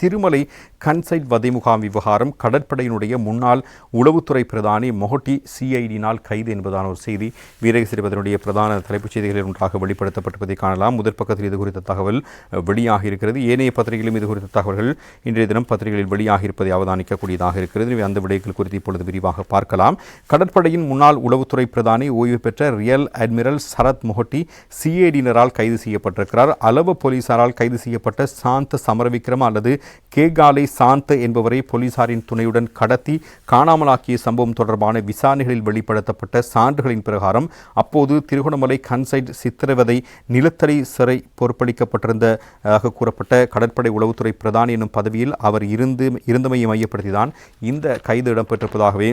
திருமலை கன்சைட் வதை முகாம் விவகாரம் கடற்படையினுடைய முன்னாள் உளவுத்துறை பிரதானி மொஹட்டி சிஐடியினால் கைது என்பதான ஒரு செய்தி. வீரகசிரிபதனுடைய பிரதான தலைப்புச் செய்திகளில் ஒன்றாக வெளிப்படுத்தப்பட்டிருப்பதை காணலாம். முதற் பக்கத்தில் இது குறித்த தகவல் வெளியாக இருக்கிறது. ஏனைய பத்திரிகையிலும் இது குறித்த தகவல்கள் இன்றைய தினம் பத்திரிகைகளில் வெளியாக இருப்பதை அவதானிக்கக்கூடியதாக இருக்கிறது. எனவே அந்த விடயங்கள் குறித்து இப்பொழுது விரிவாக பார்க்கலாம். கடற்படையின் முன்னாள் உளவுத்துறை பிரதானி ஓய்வு பெற்ற ரியல் அட்மிரல் சரத் மொஹட்டி சிஐடியினரால் கைது செய்யப்பட்டிருக்கிறார். அளவு போலீசாரால் கைது செய்யப்பட்ட சாந்த சமரவிக்ரம அல்லது கேகாலை சாந்த என்பவரை போலீசாரின் துணையுடன் கடத்தி காணாமலாக்கிய சம்பவம் தொடர்பான விசாரணைகளில் வெளிப்படுத்தப்பட்ட சான்றுகளின் பிரகாரம் அப்போது திருகோணமலை கன்சைட் சித்திரவதை நிலத்தடி சிறை பொறுப்பளிக்கப்பட்டிருந்ததாக கூறப்பட்ட கடற்படை உளவுத்துறை பிரதானி எனும் பதவியில் அவர் இருந்து இருந்தமையை மையப்படுத்திதான் இந்த கைது இடம்பெற்றிருப்பதாகவே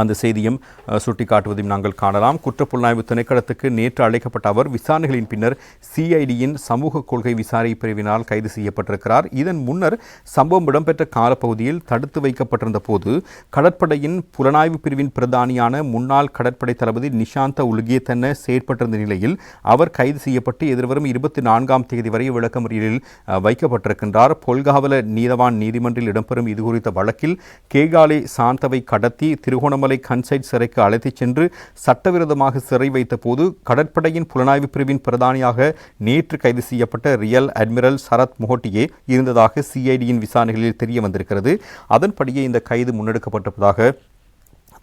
அந்த செய்தியும் சுட்டிக்காட்டுவதையும் நாங்கள் காணலாம். குற்றப்புலனாய்வு திணைக்களத்துக்கு நேற்று அழைக்கப்பட்ட அவர் விசாரணைகளின் பின்னர் சிஐடியின் சமூக கொள்கை விசாரணை பிரிவினால் கைது செய்யப்பட்டிருக்கிறார். இதன் முன்னர் சம்பவம் இடம்பெற்ற காலப்பகுதியில் தடுத்து வைக்கப்பட்டிருந்த போது கடற்படையின் புலனாய்வு பிரிவின் பிரதானியான முன்னாள் கடற்படை தளபதி நிஷாந்த உலுகியத்தென்ன செயற்பட்டிருந்த நிலையில் அவர் கைது செய்யப்பட்டு எதிர்வரும் இருபத்தி நான்காம் தேதி வரை விளக்கமறியலில் வைக்கப்பட்டிருக்கின்றார். பொல்காவல நீதவான் நீதிமன்றில் இடம்பெறும் இதுகுறித்த வழக்கில் கேகாலே சாந்தவை கடத்தி திருகோணம் திருவண்ணாமலை கன்சைட் சிறைக்கு அழைத்துச் சென்று சட்டவிரோதமாக சிறை வைத்தபோது கடற்படையின் புலனாய்வு பிரிவின் பிரதானியாக நேற்று கைது செய்யப்பட்ட ரியல் அட்மிரல் சரத் மொஹட்டியே இருந்ததாக சிஐடியின் விசாரணைகளில் தெரிய வந்திருக்கிறது அதன்படியே இந்த கைது முன்னெடுக்கப்பட்டிருப்பதாக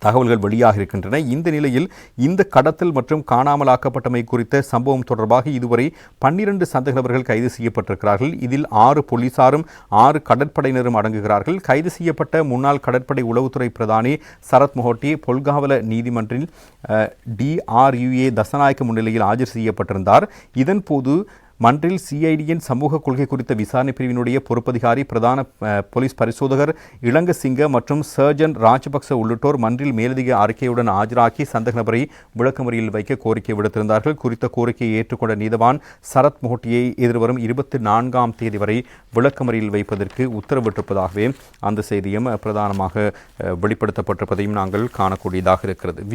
தகவல்கள் வெளியாக இருக்கின்றன. இந்த நிலையில் இந்த கடத்தல் மற்றும் காணாமலாக்கப்பட்டமை குறித்த சம்பவம் தொடர்பாக இதுவரை பன்னிரண்டு சந்தேகநபர்கள் கைது செய்யப்பட்டிருக்கிறார்கள். இதில் ஆறு போலீசாரும் ஆறு கடற்படையினரும் அடங்குகிறார்கள். கைது செய்யப்பட்ட முன்னாள் கடற்படை உளவுத்துறை பிரதானி சரத் மொஹோட்டி பொல்காவல நீதிமன்றில் டிஆர்யுஏ தசநாயக்க முன்னிலையில் ஆஜர் செய்யப்பட்டிருந்தார். இதன்போது மன்றில் சிஐடியின் சமூக கொள்கை குறித்த விசாரணை பிரிவினுடைய பொறுப்பதிகாரி பிரதான போலீஸ் பரிசோதகர் இளங்கசிங்க மற்றும் சர்ஜன் ராஜபக்ச உள்ளிட்டோர் மன்றில் மேலதிக அறிக்கையுடன் ஆஜராகி சந்தக நபரை விளக்கமறியில் வைக்க கோரிக்கை விடுத்திருந்தார்கள். குறித்த கோரிக்கையை ஏற்றுக்கொண்ட நீதவான் சரத் மொஹட்டியை எதிர்வரும் இருபத்தி நான்காம் தேதி வரை விளக்கமறியில் வைப்பதற்கு உத்தரவிட்டிருப்பதாகவே அந்த செய்தியும் பிரதானமாக வெளிப்படுத்தப்பட்டிருப்பதையும் நாங்கள் காணக்கூடியதாக இருக்கிறது.